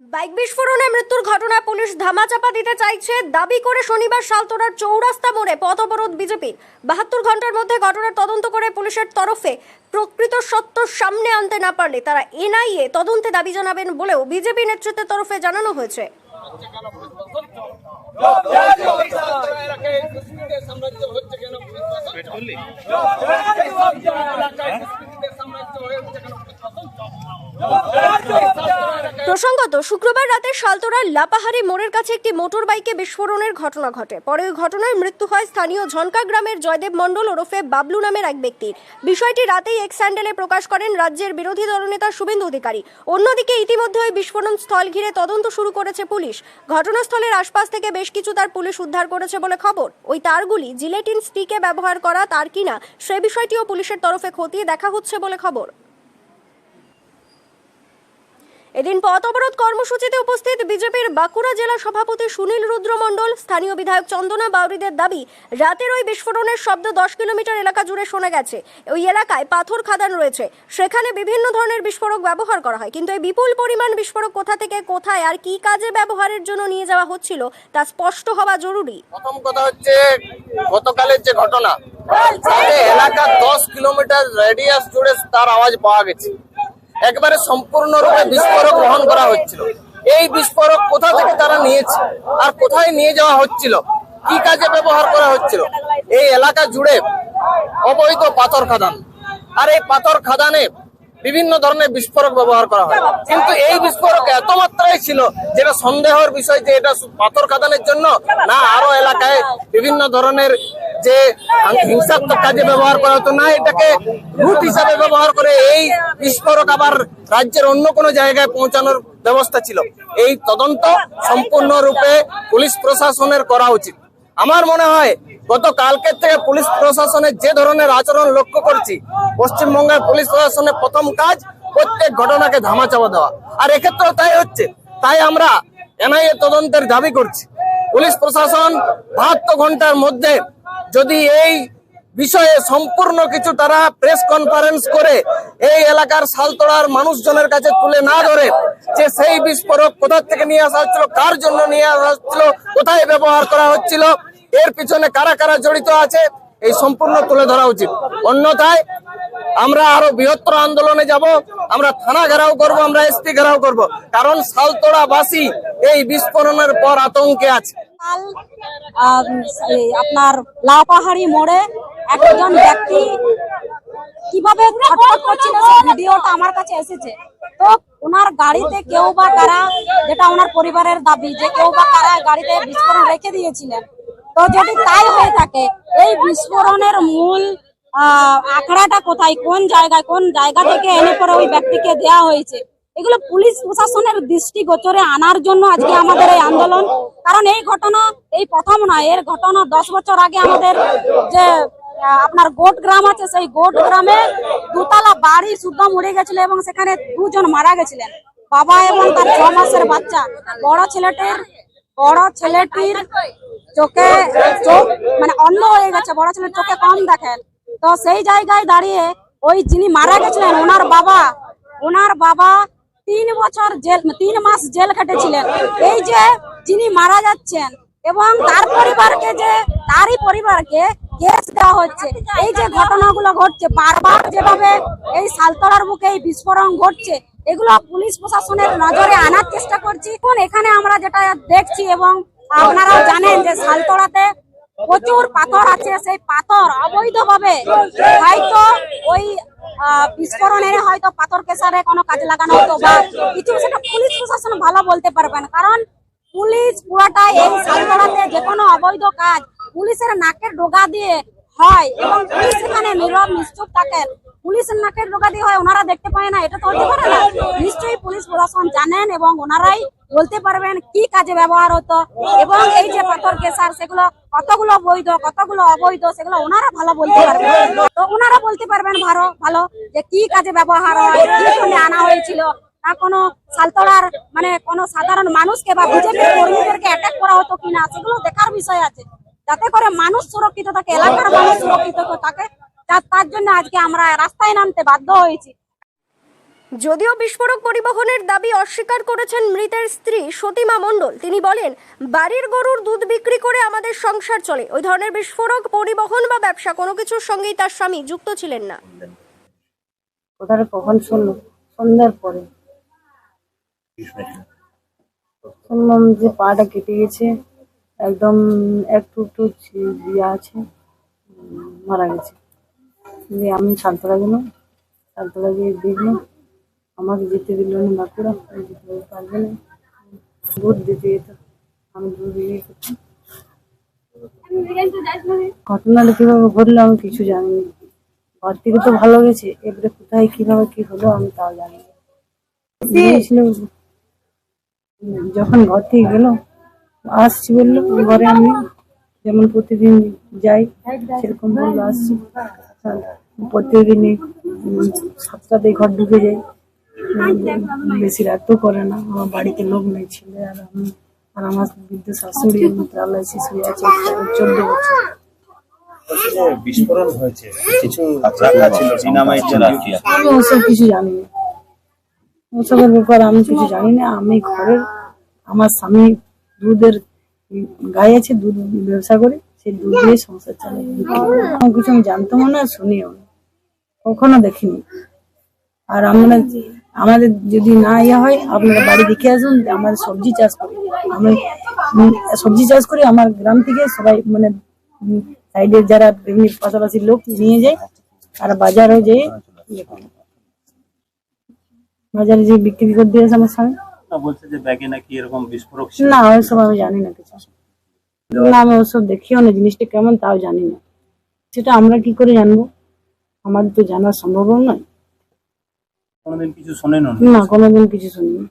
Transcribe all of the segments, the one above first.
Bike বিস্ফোরণে মৃত্যুর ঘটনায় পুলিশ ধামাচাপা দিতে চাইছে। দাবি করে শনিবার সালতোরার চৌরাস্তা মোড়ে পথ অবরোধ বিজেপির। বাহাত্তর ঘণ্টার মধ্যে ঘটনার তদন্ত করে পুলিশের তরফে প্রকৃত সত্য সামনে আনতে না পারলে তারা এনআইএ তদন্তে দাবি জানাবেন বলেও বিজেপি নেতৃত্বের তরফে জানানো হয়েছে। সাম্রাজ্য হচ্ছে কেন সাম্রাজ্য হচ্ছে কেন প্রসঙ্গত, শুক্রবার রাতে সালতোরার লাপাহারি মোড়ের কাছে একটি মোটর বাইকে বিস্ফোরণের ঘটনা ঘটে। পরে ওই ঘটনায় মৃত্যু হয় স্থানীয় ঝনকা গ্রামের জয়দেব মণ্ডল ওরফে বাবলু নামের এক ব্যক্তির। বিষয়টি রাতেই এক্স স্যান্ডেলে প্রকাশ করেন রাজ্যের বিরোধী দলনেতা শুভেন্দু অধিকারী। অন্যদিকে ইতিমধ্যে ওই বিস্ফোরণ স্থল ঘিরে তদন্ত শুরু করেছে পুলিশ। ঘটনাস্থলের আশপাশ থেকে বেশ কিছু তার পুলিশ উদ্ধার করেছে বলে খবর। ওই তারগুলি জিলেটিন স্টিকে ব্যবহার করা তার কিনা সে বিষয়টিও পুলিশের তরফে খতিয়ে দেখা হচ্ছে বলে খবর। এদিন পথ অবরোধ কর্মসূচিতে উপস্থিত বিজেপির বাঁকুড়া জেলা সভাপতি সুনীল রুদ্র মণ্ডল স্থানীয় বিধায়ক চন্দনা বাউরিদের দাবি, রাতের ওই বিস্ফোরণের শব্দ দশ কিলোমিটার এলাকা জুড়ে শোনা গেছে। ওই এলাকায় পাথর খাদান রয়েছে। সেখানে বিভিন্ন ধরনের বিস্ফোরক ব্যবহার করা হয়। কিন্তু এই বিপুল পরিমাণ বিস্ফোরক কোথা থেকে কোথায় আর কি কাজে ব্যবহারের জন্য নিয়ে যাওয়া হচ্ছিল, তা স্পষ্ট হওয়া জরুরি। প্রথম কথা হচ্ছে, গতকালের যে ঘটনা এলাকা দশ কিলোমিটার রেডিয়াস জুড়ে তার আওয়াজ পাওয়া গেছে। একবারে সম্পূর্ণরূপে বিস্ফোরক বহন করা হচ্ছিল। এই বিস্ফোরক কোথা থেকে তারা নিয়েছে আর কোথায় নিয়ে যাওয়া হচ্ছিল? কি কাজে ব্যবহার করা হচ্ছিল? এই এলাকা জুড়ে অবৈধ পাথর খাদান। আর এই পাথর খাদানে বিভিন্ন ধরনের বিস্ফোরক ব্যবহার করা হয়। কিন্তু এই বিস্ফোরক এত মাত্রায় ছিল যেটা সন্দেহের বিষয় যে এটা পাথর খাদানের জন্য না, আরও এলাকায় বিভিন্ন ধরনের যে হিংসাত্মক কাজে ব্যবহার করা হতো না, এটাকে রুট হিসাবে ব্যবহার করে এই বিস্ফোরক আবার রাজ্যের অন্য কোনো জায়গায় পৌঁছানোর ব্যবস্থা ছিল। এই তদন্ত সম্পূর্ণরূপে পুলিশ প্রশাসনের করা উচিত। আমার মনে হয় গত কালকের থেকে পুলিশ প্রশাসনের যে ধরনের আচরণ লক্ষ্য করছি, পশ্চিমবঙ্গের পুলিশ প্রশাসনের প্রথম কাজ প্রত্যেক ঘটনাকে ধামাচাপা দেওয়া। আর এক্ষেত্রেও তাই হচ্ছে, তাই আমরা এনআইএ তদন্তের দাবি করছি। পুলিশ প্রশাসন বাহাত্তর ঘণ্টার মধ্যে যদি এই বিষয়ে সম্পূর্ণ কিছু তারা প্রেস কনফারেন্স করে এই এলাকার সালতোড়ার মানুষজনের কাছে তুলে না ধরে যে সেই বিস্ফোরক কোথা থেকে নিয়ে আসা হচ্ছিল, কার জন্য নিয়ে আসা হচ্ছিল, কোথায় ব্যবহার করা হচ্ছিল, এর পিছনে কারা কারা জড়িত আছে, এই সম্পূর্ণ তুলে ধরা উচিত। অন্যথায় আমরা আরও বৃহত্তর আন্দোলনে যাব, আমরা থানা ঘেরাও করব, আমরা এসপি ঘেরাও করব। কারণ সালতোড়া সালতোড়াবাসী এই বিস্ফোরণের পর আতঙ্কে আছে। আপনার লাপাহাড়ি মোড়ে একজন ব্যক্তি কীভাবে ভিডিওটা আমার কাছে এসেছে। তো ওনার গাড়িতে কেউ বা কারা, যেটা ওনার পরিবারের দাবি, যে কেউ বা কারা গাড়িতে বিস্ফোরণ রেখে দিয়েছিলেন। তো যদি তাই হয়ে থাকে, এই বিস্ফোরণের মূল আখড়াটা কোথায়? কোন জায়গায়? কোন জায়গা থেকে এনে পরে ওই ব্যক্তিকে দেয়া হয়েছে? এগুলো পুলিশ প্রশাসনের দৃষ্টি গোচরে আনার জন্য আজকে আমাদের এই আন্দোলন। কারণ এই ঘটনা এই প্রথম নয়, এর ঘটনা দশ বছর আগে আমাদের যে আপনার গোট গ্রাম আছে, সেই গোট গ্রামে দুতলা বাড়ি শুদ্ধ মরে গেছিল এবং সেখানে দুজন মারা গেছিলেন। বাবা এবং তার ছ মাসের বাচ্চা। বড় ছেলেটির বড় ছেলেটির চোখে চোখ মানে অন্ধ হয়ে গেছে। বড় ছেলের চোখে কম দেখেন। তো সেই জায়গায় দাঁড়িয়ে ওই যিনি মারা গেছিলেন, ওনার বাবা ওনার বাবা তিন বছর জেল, তিন মাস জেল কেটেছিলেন এই যে যিনি মারা যাচ্ছেন এবং তার পরিবারকে যে, তারই পরিবারকে কেস দেওয়া হচ্ছে, এই যে ঘটনাগুলো ঘটছে, বারবার যেভাবে এই সালতলার বুকে এই বিস্ফোরণ ঘটছে, এগুলো পুলিশ প্রশাসনের নজরে আনার চেষ্টা করছি। এখন এখানে আমরা যেটা দেখছি এবং আপনারাও জানেন যে সালতলাতে প্রচুর পাথর আছে, সেই পাথর অবৈধভাবে হয়তো ওই বিস্ফোরণের হয়তো পাথর কেসারে কোনো কাজে লাগানো হতো বা কিছু সেটা পুলিশ প্রশাসন ভালো বলতে পারবেন কারণ পুলিশ পুরাটাই এই সালতলাতে যে কোনো অবৈধ কাজ পুলিশের নাকের ডোগা দিয়ে হয় এবং পুলিশ এখানে নীরব, নিশ্চুপ থাকেন পুলিশের নাকের ডোগা দিয়ে হয়, ওনারা দেখতে পায় না, এটা তো হতে পারে না। নিশ্চয়ই পুলিশ প্রশাসন জানেন এবং ওনারাই বলতে পারবেন কি কাজে ব্যবহার হতো এবং এই যে পাথর কেসার, সেগুলো কতগুলো বৈধ, কতগুলো অবৈধ, সেগুলো ওনারা ভালো বলতে পারবেন। তো ওনারা বলতে পারবেন ভালো ভালো যে কি কাজে ব্যবহার হয় আনা হয়েছিল। না কোনো সালতলার মানে কোনো সাধারণ মানুষকে বা বিজেপি কর্মীদেরকে অ্যাটাক করা হতো কিনা সেগুলো দেখার বিষয় আছে। যাতে করে মানুষ সুরক্ষিত থাকে, এলাকার মানুষ সুরক্ষিত থাকে তার জন্য আজকে আমরা রাস্তায় নামতে বাধ্য হয়েছি। যদিও বিস্ফোরক পরিবহনের দাবি অস্বীকার করেছেন মৃতের স্ত্রী সতীমা মণ্ডল তিনি বলেন বাড়ির গরুর দুধ বিক্রি করে আমাদের সংসার চলে। ওই ধরনের বিস্ফোরক পরিবহন বা ব্যবসা কোনো কিছুর সঙ্গেই তার স্বামী যুক্ত ছিলেন না। কোথায় কখন শুনলো? সন্ধ্যার পরে। শুনলাম যে পাটা কেটে গেছে একদম একটু একটু ইয়ে আছে মারা গেছে। যে আমি সালতলা গেলাম সালতলা গিয়ে দেখলাম আমাকে যেতে দিল না বাঁকুড়া যেতে পারবে না। দুধ দিতে যেত আমি দুধ দিয়ে করতাম ঘটনাটা কীভাবে ঘটলো আমি কিছু জানিনি ঘর থেকে তো ভালো গেছে এবারে কোথায় কীভাবে কি হলো আমি তাও জানি না। যখন ঘর থেকে গেল আসছি বলল ঘরে আমি যেমন প্রতিদিন যাই সেরকম বলল আসছি। প্রত্যেকদিনই উম, সাতটাতে ঘর ঢুকে যাই বেশি রাতও করে না। আমার বাড়িতে লোক নেই ছেলে আর আমি। আর আমার বৃদ্ধ শাশুড়ি প্যারালাইসিস শিশু আছে চোদ্দ বছর। বিস্ফোরণ হয়েছে। কিছু আমি ওসব কিছু জানি না। ওসবের ব্যাপারে আমি কিছু জানি না। আমি ঘরের আমার স্বামী দুধের গায়ে আছে দুধ ব্যবসা করে সেই দুধ দিয়ে সংসার চালাই কিছু আমি জানতাম না শুনিও না। কখনো দেখিনি। আর আমরা আমাদের যদি না ইয়ে হয় আপনারা বাড়ি দেখে আসুন আমাদের সবজি চাষ করি। আমি সবজি চাষ করি আমার গ্রাম থেকে সবাই মানে সাইডের যারা এমনি পাশাপাশি লোক নিয়ে যায় আর বাজারও যেয়ে। বাজারে যে বিক্রি করে দিয়েছে আমার স্বামী। বলছে যে ব্যাগে নাকি এরকম বিস্ফোরক না ওইসব আমি জানি না কিছু। না আমি ওসব দেখিও না জিনিসটা কেমন তাও জানি না। সেটা আমরা কি করে জানব? আমাদের তো জানা সম্ভব নয়। কোনোদিন কিছু শোনেন না? কোনোদিন কিছু শুনিনি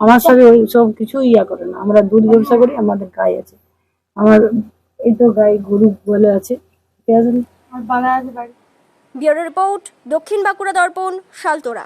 আমার সাথে ওই সব কিছু ইয়া করে না। আমরা দুধ ব্যবসা করি আমাদের গায়ে আছে। আমার এই তো গাই গরু বলে আছে। ঠিক আছে? ব্যুরো রিপোর্ট দক্ষিণ বাঁকুড়া দর্পণ শালতোরা।